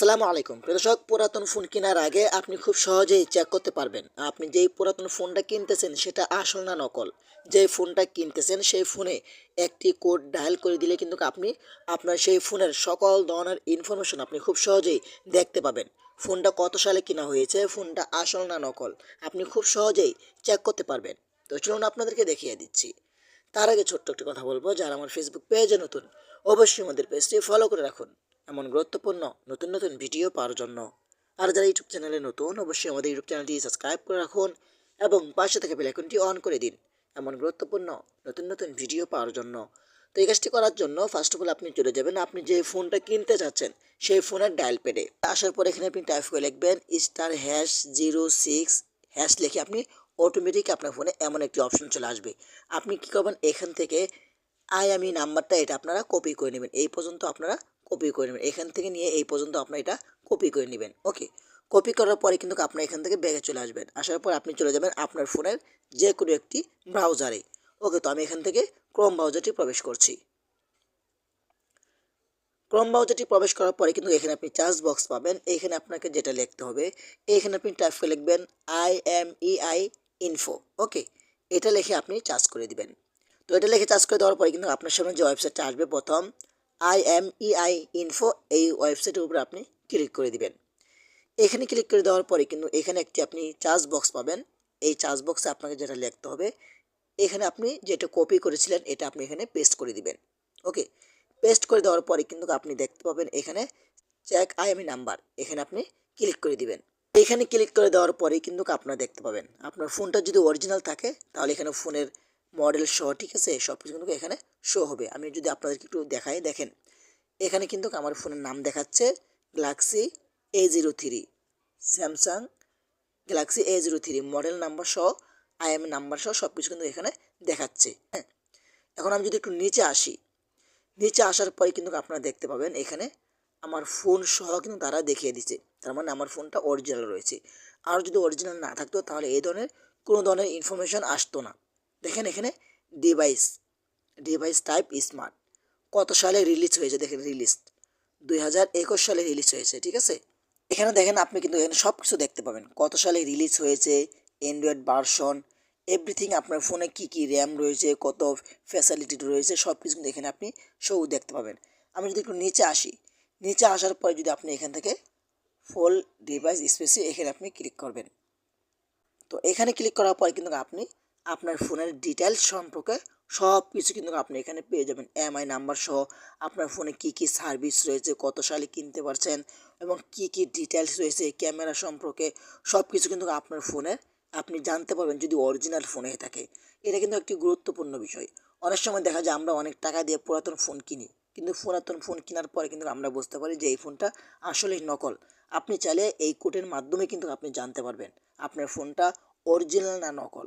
আসসালামু আলাইকুম। প্রিয় দর্শক, পুরাতন ফোন কেনার আগে আপনি খুব সহজেই চেক করতে পারবেন। আপনি যেই পুরাতন ফোনটা কিনতেছেন, সেটা আসল না নকল? যে ফোনটা কিনতেছেন, সেই ফোনে একটি কোড ডায়াল করে দিলে কিন্তু আপনি আপনার সেই ফোনের সকল ধরনের ইনফরমেশন আপনি খুব সহজেই দেখতে পাবেন। ফোনটা কত সালে কেনা হয়েছে, ফোনটা আসল না নকল, আপনি খুব সহজেই চেক করতে পারবেন। তো চলুন আপনাদেরকে দেখিয়ে দিচ্ছি। তার আগে ছোট্ট একটি কথা বলব, যারা আমার ফেসবুক পেজে নতুন, অবশ্যই আমাদের পেজটি ফলো করে রাখুন। এমন গুরুত্বপূর্ণ নতুন নতুন ভিডিও পাওয়ার জন্য। আর যারা ইউটিউব চ্যানেলে নতুন, অবশ্যই আমাদের ইউটিউব চ্যানেলটি সাবস্ক্রাইব করে রাখুন এবং পাশে থেকে বেলাইকনটি অন করে দিন এমন গুরুত্বপূর্ণ নতুন নতুন ভিডিও পাওয়ার জন্য। তো এই কাজটি করার জন্য ফার্স্ট অফ অল আপনি চলে যাবেন, আপনি যে ফোনটা কিনতে চাচ্ছেন সেই ফোনের ডায়াল প্যাডে আসার পর এখানে আপনি টাইপ করে লিখবেন star hash zero six hash লিখে আপনি অটোমেটিক আপনার ফোনে এমন একটি অপশন চলে আসবে। আপনি কী করবেন, এখান থেকে আই আমি নাম্বারটা এটা আপনারা কপি করে নেবেন। এই পর্যন্ত আপনারা কপি করে নেবেন। এখান থেকে নিয়ে এই পর্যন্ত আপনার এটা কপি করে নেবেন। ওকে কপি করার পরে কিন্তু আপনার এখান থেকে ব্যাগে চলে আসবেন। আসার পর আপনি চলে যাবেন আপনার ফোনের যে কোনো একটি ব্রাউজারে ওকে তো আমি এখান থেকে ক্রোম ব্রাউজারটি প্রবেশ করছি। ক্রোম ব্রাউজারটি প্রবেশ করার পরে কিন্তু এখানে আপনি চার্জ বক্স পাবেন। এখানে আপনাকে যেটা লিখতে হবে, এখানে আপনি টাইপ করে লিখবেন I M E I info okay এটা লিখে আপনি চার্জ করে দিবেন। তো এটা লিখে চার্জ করে দেওয়ার পরে কিন্তু আপনার সামনে যে ওয়েবসাইটটা আসবে, প্রথম I M E I info এই ওয়েবসাইটের উপরে আপনি ক্লিক করে দিবেন। এখানে ক্লিক করে দেওয়ার পরে কিন্তু এখানে একটি আপনি চার্জ বক্স পাবেন। এই চার্জ বক্সে আপনাকে যেটা লিখতে হবে, এখানে আপনি যেটা কপি করেছিলেন এটা আপনি এখানে পেস্ট করে দিবেন। ওকে পেস্ট করে দেওয়ার পরে কিন্তু আপনি দেখতে পাবেন এখানে চেক আইএমই নাম্বার এখানে আপনি ক্লিক করে দিবেন। এখানে ক্লিক করে দেওয়ার পরে কিন্তু আপনারা দেখতে পাবেন। আপনার ফোনটা যদি অরিজিনাল থাকে, তাহলে এখানে ফোনের মডেল সহ, ঠিক আছে? সব কিছু কিন্তু এখানে শো হবে। আমি যদি আপনাদেরকে একটু দেখাই, দেখেন। এখানে কিন্তু আমার ফোনের নাম দেখাচ্ছে galaxy A zero three Samsung galaxy A zero three model number সহ আইএম নাম্বার সহ সব কিছু কিন্তু এখানে দেখাচ্ছে। হ্যাঁ? এখন আমি যদি একটু নিচে আসি, নিচে আসার পরে কিন্তু আপনারা দেখতে পাবেন, এখানে আমার ফোন সহ কিন্তু তারা দেখিয়ে দিচ্ছে। তার মানে আমার ফোনটা অরিজিনাল রয়েছে। আর যদি অরিজিনাল না থাকতো, তাহলে এই ধরনের কোনো ধরনের ইনফরমেশন আসতো না। দেখেন এখানে ডিভাইস ডিভাইস টাইপ স্মার্ট কত সালে রিলিজ হয়েছে? দেখেন রিলিজ দুই হাজার একুশ সালে রিলিজ হয়েছে, ঠিক আছে? এখানে দেখেন আপনি কিন্তু এখানে সব কিছু দেখতে পাবেন। কত সালে রিলিজ হয়েছে? অ্যান্ড্রয়েড ভার্সন এভরিথিং আপনার ফোনে কী কী র্যাম রয়েছে, কত ফ্যাসিলিটি রয়েছে সব কিছু কিন্তু এখানে আপনি সব দেখতে পাবেন। আমি যদি একটু নিচে আসি, নিচে আসার পরে যদি আপনি এখান থেকে ফুল ডিভাইস স্পেসে এখানে আপনি ক্লিক করবেন। তো এখানে ক্লিক করার পরে কিন্তু আপনি আপনার ফোনের ডিটেলস সম্পর্কে সব কিছু কিন্তু আপনি এখানে পেয়ে যাবেন। এমআই নাম্বার সহ আপনার ফোনে কি কি সার্ভিস রয়েছে, কত সালে কিনতে পারছেন এবং কি কি ডিটেলস রয়েছে ক্যামেরা সম্পর্কে সব কিছু কিন্তু আপনার ফোনের আপনি জানতে পারবেন যদি অরিজিনাল ফোনে থাকে। এটা কিন্তু একটি গুরুত্বপূর্ণ বিষয়। অনেক সময় দেখা যায় আমরা অনেক টাকা দিয়ে পুরাতন ফোন কিনি, কিন্তু পুরাতন ফোন কেনার পরে কিন্তু আমরা বুঝতে পারি যে এই ফোনটা আসলেই নকল। আপনি চাইলে এই কোডের মাধ্যমে কিন্তু আপনি জানতে পারবেন আপনার ফোনটা অরিজিনাল না নকল।